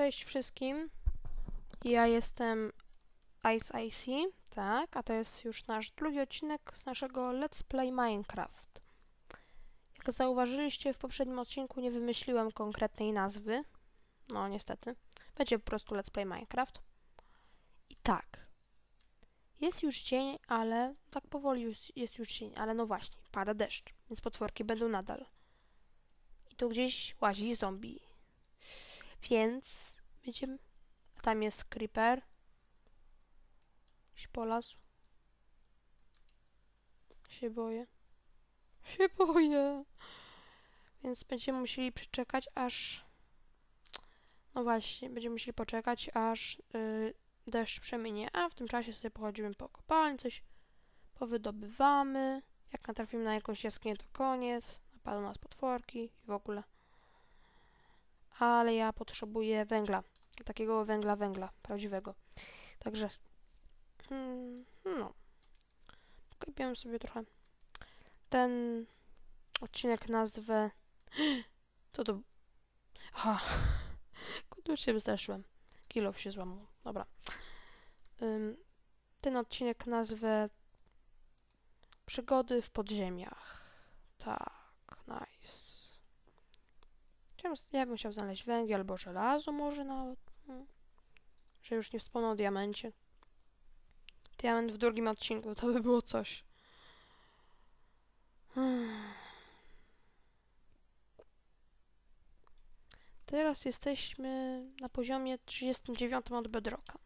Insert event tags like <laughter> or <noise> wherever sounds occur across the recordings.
Cześć wszystkim. Ja jestem Ice IC, tak, a to jest już nasz drugi odcinek z naszego Let's Play Minecraft. Jak zauważyliście, w poprzednim odcinku nie wymyśliłem konkretnej nazwy. No, niestety. Będzie po prostu Let's Play Minecraft. I tak. Jest już dzień, ale tak powoli już jest już dzień, ale no właśnie, pada deszcz, więc potworki będą nadal. I tu gdzieś łazi zombie. Więc będziemy... Tam jest creeper. Jakiś polazł. Się boję. Się boję. Więc będziemy musieli przeczekać aż... No właśnie, będziemy musieli poczekać aż yy, deszcz przeminie, a w tym czasie sobie pochodzimy po kopalni, coś powydobywamy. Jak natrafimy na jakąś jaskinię, to koniec. Napadną nas potworki i w ogóle ale ja potrzebuję węgla. Takiego węgla, węgla, prawdziwego. Także, hmm, no. Kupiłem sobie trochę. Ten odcinek nazwę... <gasps> Co to... Aha. <laughs> Kurde, się wystraszyłem. Kilof się złamał. Dobra. Ym, ten odcinek nazwę Przygody w podziemiach. Tak, nice. Ja bym chciał znaleźć węgiel albo żelazo może nawet. Hmm. Że już nie wspomnę o diamencie. Diament w drugim odcinku, to by było coś. Hmm. <sighs> Teraz jesteśmy na poziomie 39 od bedrocka.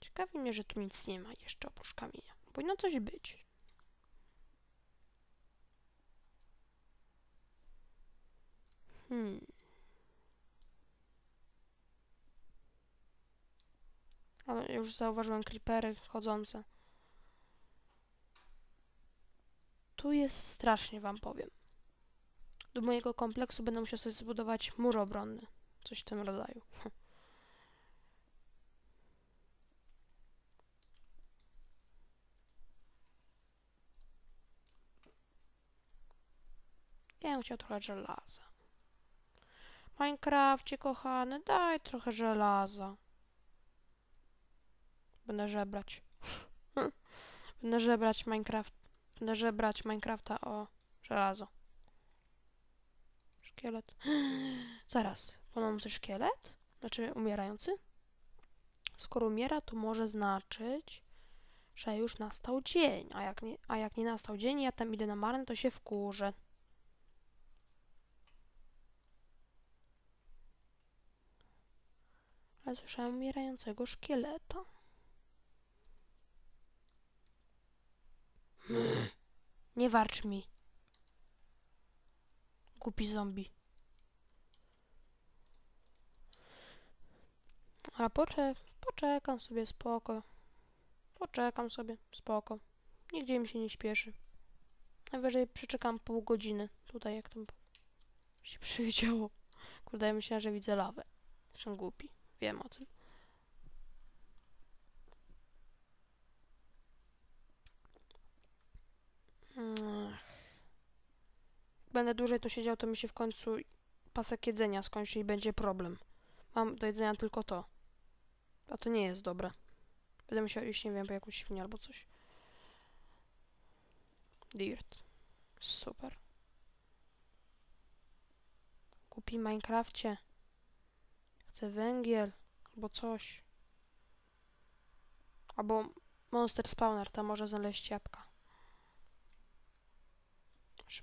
Ciekawi mnie, że tu nic nie ma jeszcze oprócz kamienia. Powinno coś być. Hmm. Ale już zauważyłem creepery chodzące. Tu jest strasznie, wam powiem. Do mojego kompleksu będę musiał sobie zbudować mur obronny. Coś w tym rodzaju. <laughs> Ja bym chciał trochę żelaza. Minecrafcie, kochany, daj trochę żelaza. Będę żebrać. <laughs> Będę żebrać Minecraft. Będę żebrać Minecrafta o żelazo. Szkielet. <gasps> Zaraz. Płonący szkielet? Znaczy umierający? Skoro umiera, to może znaczyć, że już nastał dzień. A jak nie, a jak nie nastał dzień, ja tam idę na marne, to się wkurzę. Ale słyszałem umierającego szkieleta. Nie warcz mi. Głupi zombie. A poczek poczekam sobie spoko. Poczekam sobie spoko. Nigdzie mi się nie śpieszy. Najwyżej przeczekam pół godziny. Tutaj jak tam się <laughs> przewidziało. Kurde, ja myślałem, że widzę lawę. Jestem głupi. Wiem o tym. Będę dłużej tu siedział, to mi się w końcu pasek jedzenia skończy i będzie problem. Mam do jedzenia tylko to. A to nie jest dobre. Będę musiał iść, nie wiem, po jakąś świnię albo coś. Dirt. Super. Kupi Minecrafcie. Chcę węgiel, albo coś. Albo monster spawner, tam może znaleźć jabłka.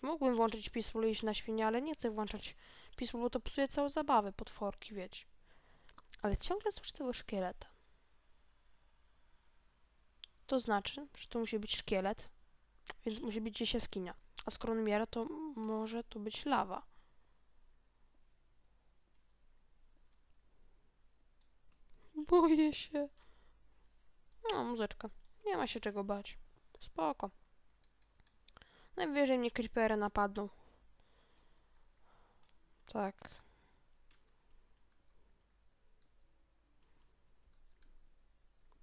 Mógłbym włączyć Peaceful i iść na świnie, ale nie chcę włączać Peaceful, bo to psuje całą zabawę, potworki, wiecie. Ale ciągle słyszę tego szkieleta. To znaczy, że to musi być szkielet, więc musi być gdzieś jaskinia. A skoro on to może to być lawa. Boję się. No, muzyczka. Nie ma się czego bać. Spoko. Najwyżej mnie creepery napadną. Tak.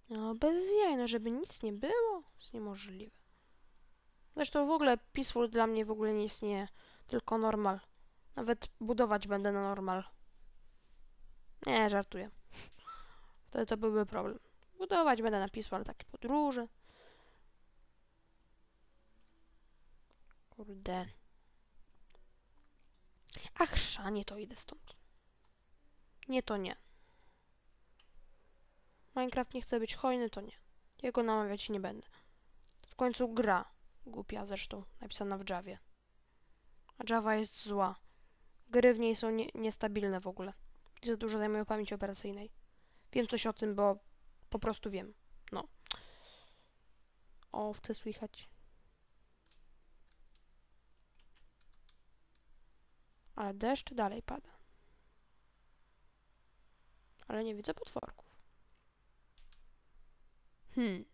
No, bez jaj, no żeby nic nie było, jest niemożliwe. Zresztą w ogóle Peaceful dla mnie w ogóle nie istnieje, tylko normal. Nawet budować będę na normal. Nie, żartuję. Wtedy to byłby problem. Budować będę na pismo, ale takie podróże. Kurde. Ach, szanie, to idę stąd. Nie, to nie. Minecraft nie chce być hojny, to nie. Jego namawiać nie będę. W końcu gra. Głupia zresztą, napisana w Javie. A Java jest zła. Gry w niej są nie, niestabilne w ogóle. I za dużo zajmują pamięci operacyjnej. Wiem coś o tym, bo po prostu wiem. No. O, chcę słychać. Ale deszcz dalej pada. Ale nie widzę potworków. Hmm.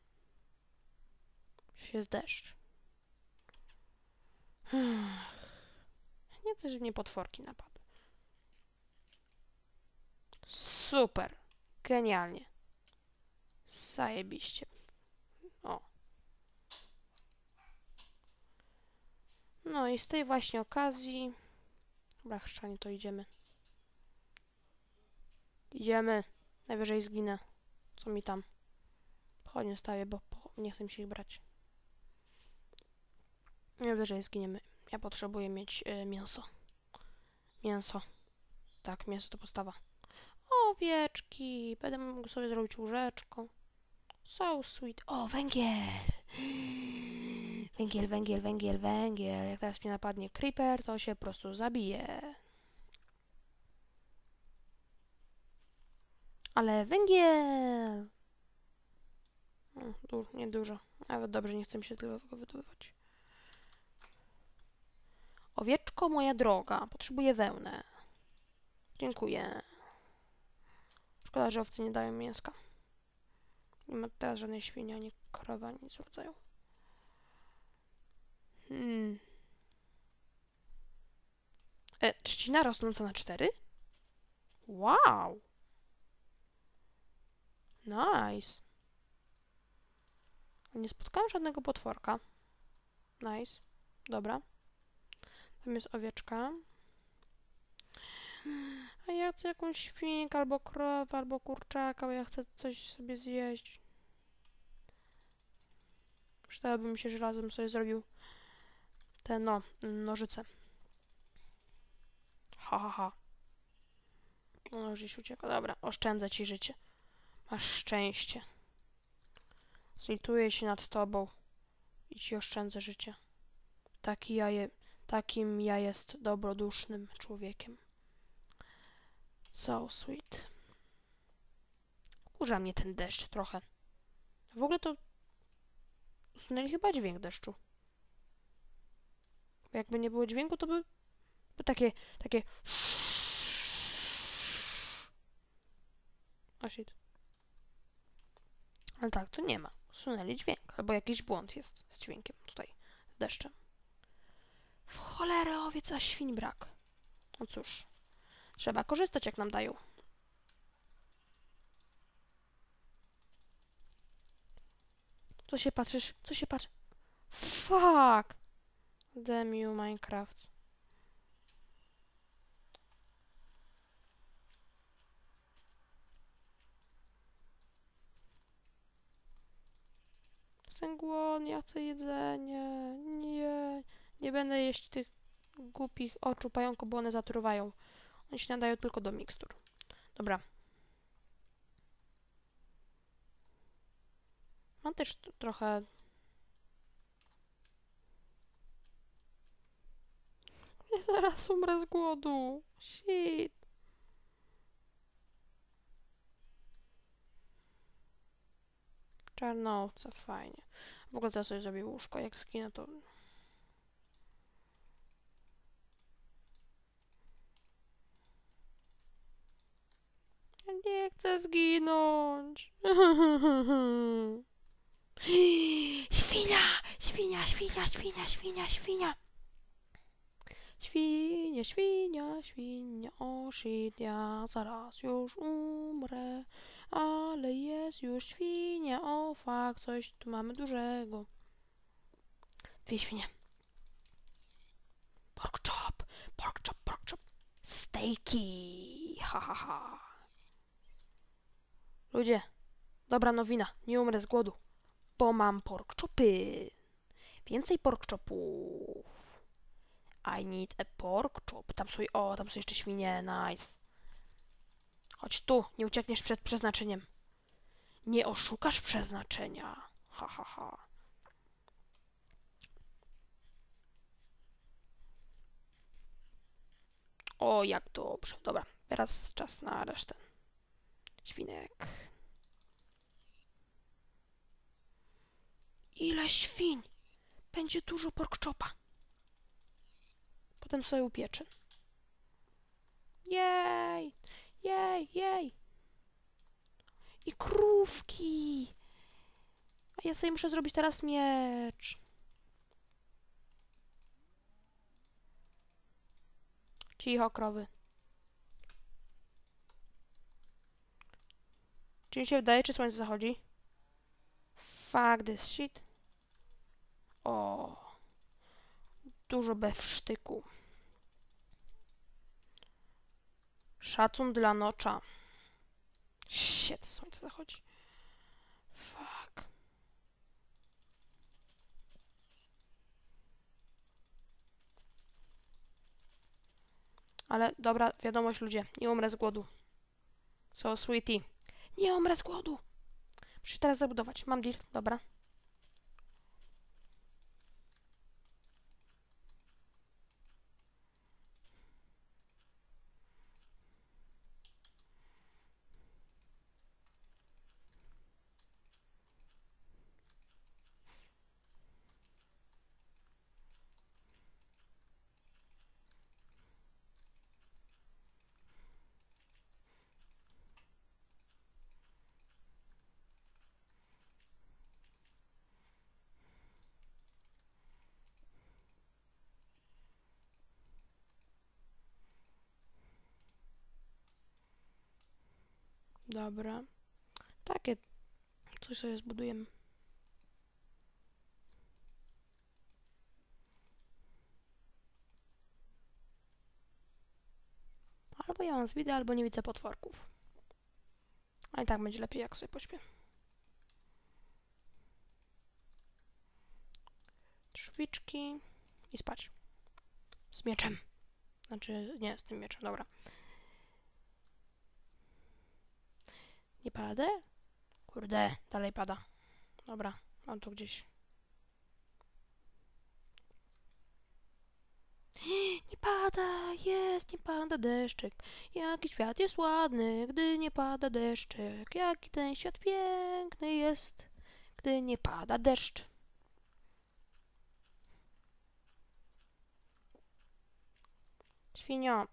Przecież jest deszcz. Nie chcę, żeby mnie potworki napadły. Super. Genialnie. Zajebiście. O. No i z tej właśnie okazji... Dobra, chrzanie, to idziemy. Idziemy. Najwyżej zginę. Co mi tam? Pochodnie stawię, bo po... nie chcę mi się ich brać. Najwyżej zginiemy. Ja potrzebuję mieć y, mięso. Mięso. Tak, mięso to postawa. Owieczki. Będę mógł sobie zrobić łóżeczko. So sweet. O, węgiel. Węgiel, węgiel, węgiel, węgiel. Jak teraz mnie napadnie creeper, to się po prostu zabije. Ale węgiel! O, du nie dużo. Nawet dobrze, nie chcę mi się tego wydobywać. Owieczko moja droga, potrzebuję wełnę. Dziękuję. Szkoda, że owce nie dają mięska. Nie ma teraz żadnej świni, ani krowa, nic w rodzaju. Hmm. E, trzcina rosnąca na cztery? Wow! Nice. Nie spotkałem żadnego potworka. Nice. Dobra. Tam jest owieczka. A ja chcę jakąś świnkę, albo krowę, albo kurczaka, bo ja chcę coś sobie zjeść. Przydałoby mi się, żelazem sobie zrobił te, no, nożyce. Ha, ha, ha. No, gdzieś ucieka. Dobra, oszczędzę ci życie. Masz szczęście. Zlituję się nad tobą i ci oszczędzę życie. Taki ja je, takim ja jest dobrodusznym człowiekiem. So sweet. Kurza mnie ten deszcz trochę. W ogóle to usunęli chyba dźwięk deszczu. Bo jakby nie było dźwięku, to by, by takie, takie <laughs> o shit. Ale tak, to nie ma. Usunęli dźwięk. Albo jakiś błąd jest z dźwiękiem tutaj, z deszczem. W cholerę owiec, a świń brak. No cóż, trzeba korzystać jak nam dają. Co się patrzysz? Co się patrzy? Fuck! Damn you, Minecraft. Jestem głodny, ja chcę jedzenie. Nie, nie będę jeść tych głupich oczu pająków, bo one zatruwają. One się nadają tylko do mikstur. Dobra. Mam też trochę... Ja zaraz umrę z głodu. Shit. Czarnowca, fajnie. W ogóle teraz sobie zrobię łóżko. Jak skinę, to... Ja nie chcę zginąć. <laughs> Świnia! Świnia, świnia, świnia, świnia, świnia! Świnia, świnia, świnia, o ja zaraz już umrę. Ale jest już świnia, o fuck, coś tu mamy dużego. Dwie świnie. Pork chop, pork chop, pork chop. stejki. Ha, ha, ha. Ludzie, dobra nowina. Nie umrę z głodu, bo mam pork. Więcej pork chopów. I need a pork chop. Tam są, o, tam są jeszcze świnie, nice. Chodź tu, nie uciekniesz przed przeznaczeniem. Nie oszukasz przeznaczenia. Ha, ha, ha. O, jak dobrze. Dobra, teraz czas na resztę. Świnek. Ile świń? Będzie dużo porkczopa. Potem sobie upieczę. Jej! Jej, jej! I krówki! A ja sobie muszę zrobić teraz miecz. Cicho, krowy. Czy mi się wydaje, czy słońce zachodzi? Fuck this shit. O. Dużo bewsztyku. Szacun dla nocza. Shit, słońce zachodzi. Fuck. Ale dobra, wiadomość ludzie, nie umrę z głodu. So, sweetie. Nie umrę z głodu. Muszę teraz zabudować. Mam deal, dobra. Dobra. Takie coś sobie zbudujemy. Albo ja mam zwidy, albo nie widzę potworków. A i tak będzie lepiej, jak sobie pośpię. Drzwiczki i spać. Z mieczem. Znaczy, nie, z tym mieczem, dobra. Nie pada? Kurde, dalej pada. Dobra, mam tu gdzieś. <gasps> Nie pada, jest, nie pada deszczyk. Jaki świat jest ładny, gdy nie pada deszczyk. Jaki ten świat piękny jest, gdy nie pada deszcz. Świnio,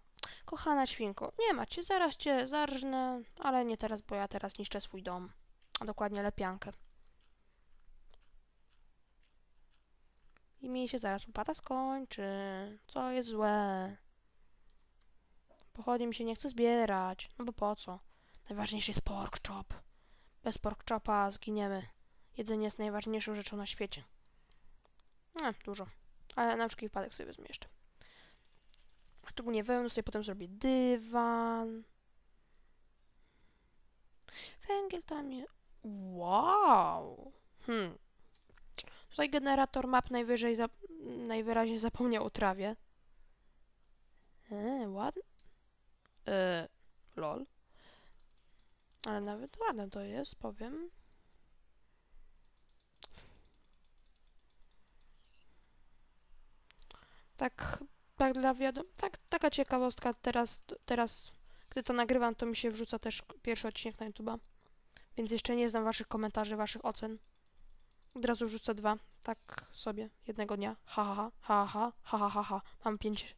Kochana świnko, nie ma cię, zaraz cię zarżnę, ale nie teraz, bo ja teraz niszczę swój dom. A dokładnie lepiankę. I mi się zaraz upata skończy. Co jest złe? Pochodnie mi się nie chce zbierać. No bo po co? Najważniejszy jest pork chop. Bez pork chopa zginiemy. Jedzenie jest najważniejszą rzeczą na świecie. No, dużo. Ale na wszelki wypadek sobie wezmę jeszcze. Szczególnie wełnę sobie potem zrobię dywan. Węgiel tam jest. Wow! Hmm. Tutaj generator map najwyżej najwyraźniej zapomniał o trawie. Eee, ładne. Eee, lol. Ale nawet ładne to jest, powiem. Tak tak dla wiadom... Tak, taka ciekawostka. Teraz, teraz, gdy to nagrywam, to mi się wrzuca też pierwszy odcinek na YouTube'a. Więc jeszcze nie znam waszych komentarzy, waszych ocen. Od razu wrzucę dwa. Tak sobie. Jednego dnia. Ha, ha, ha, ha, ha, ha, ha, ha. Mam pięć...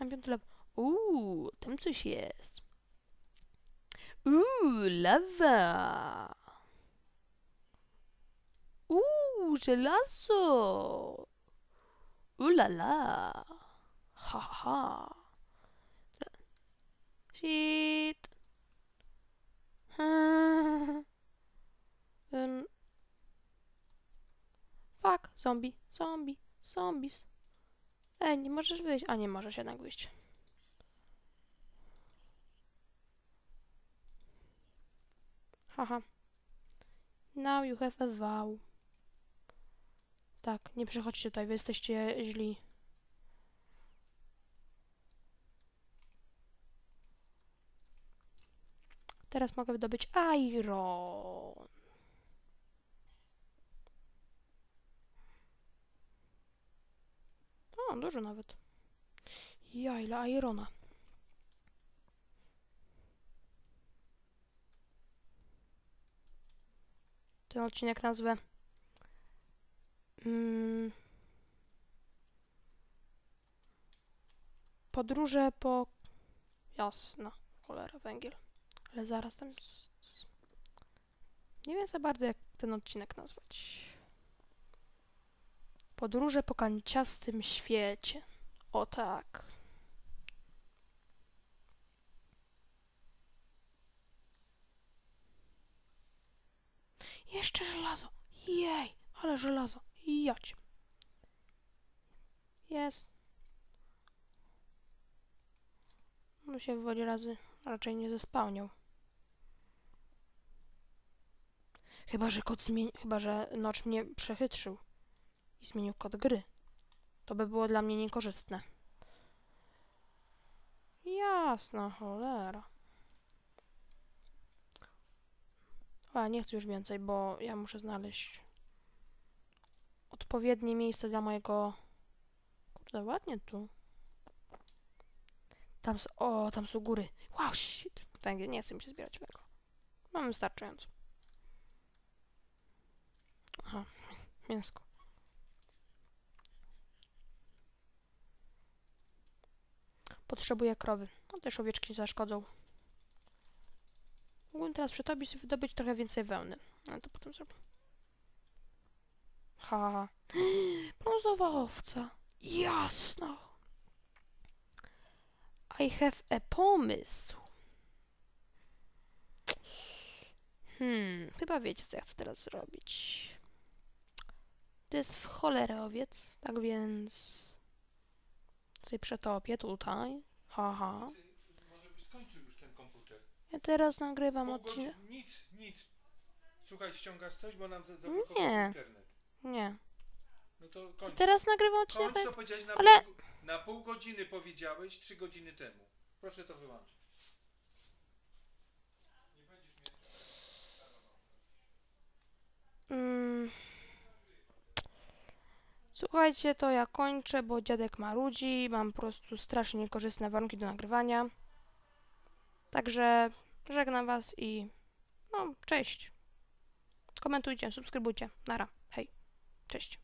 Mam piąty lew. Uuu, tam coś jest. Uuu, lawa. Uuu, żelazo. Ulala. Ha, ha. Shit. <laughs> um. Fuck, zombie, zombie, zombies. Ej, nie możesz wyjść. A nie możesz jednak wyjść. Haha. Now you have a vow. Tak, nie przychodźcie tutaj, wy jesteście źli. Teraz mogę wydobyć iron. O, dużo nawet. Ja, ile irona. Ten odcinek nazwę. Mm, podróże po. Jasna, cholera, węgiel. Ale zaraz tam. Nie wiem za bardzo, jak ten odcinek nazwać. Podróże po kanciastym świecie. O tak. Jeszcze żelazo. Jej, ale żelazo. Jać. Jest. No się w wodzie razy raczej nie zespałniał. Chyba, że kod zmieni... Chyba, że mnie przechytrzył i zmienił kod gry. To by było dla mnie niekorzystne. Jasna cholera. A, nie chcę już więcej, bo ja muszę znaleźć odpowiednie miejsce dla mojego... Kurde, ładnie tu. Tam są... O, tam są góry. Wow, shit. Węgiel, nie chcę mi się zbierać węgla. Mam wystarczająco. Aha, mięsko. Potrzebuję krowy. No też owieczki zaszkodzą. Mógłbym teraz przy tobie sobie wydobyć trochę więcej wełny. Ale to potem zrobię. Ha, ha. <gasps> Brązowa owca. Jasno. I have a pomysł. Hmm, chyba wiecie, co ja chcę teraz zrobić. To jest w cholerę owiec, tak więc sobie przetopię tutaj. Haha. Może byś skończył już ten komputer. Ja teraz nagrywam odcinek. nic, nic. Słuchaj, ściągasz coś, bo nam za- zablokował Nie. internet. Nie. No to kończ. Teraz nagrywam odcinek. Kończ to powiedziałeś na, Ale- pół, na pół godziny powiedziałeś, trzy godziny temu. Proszę to wyłączyć. Mm. Słuchajcie, to ja kończę, bo dziadek ma ludzi, mam po prostu strasznie niekorzystne warunki do nagrywania. Także żegnam was i no, cześć. Komentujcie, subskrybujcie. Nara. Hej. Cześć.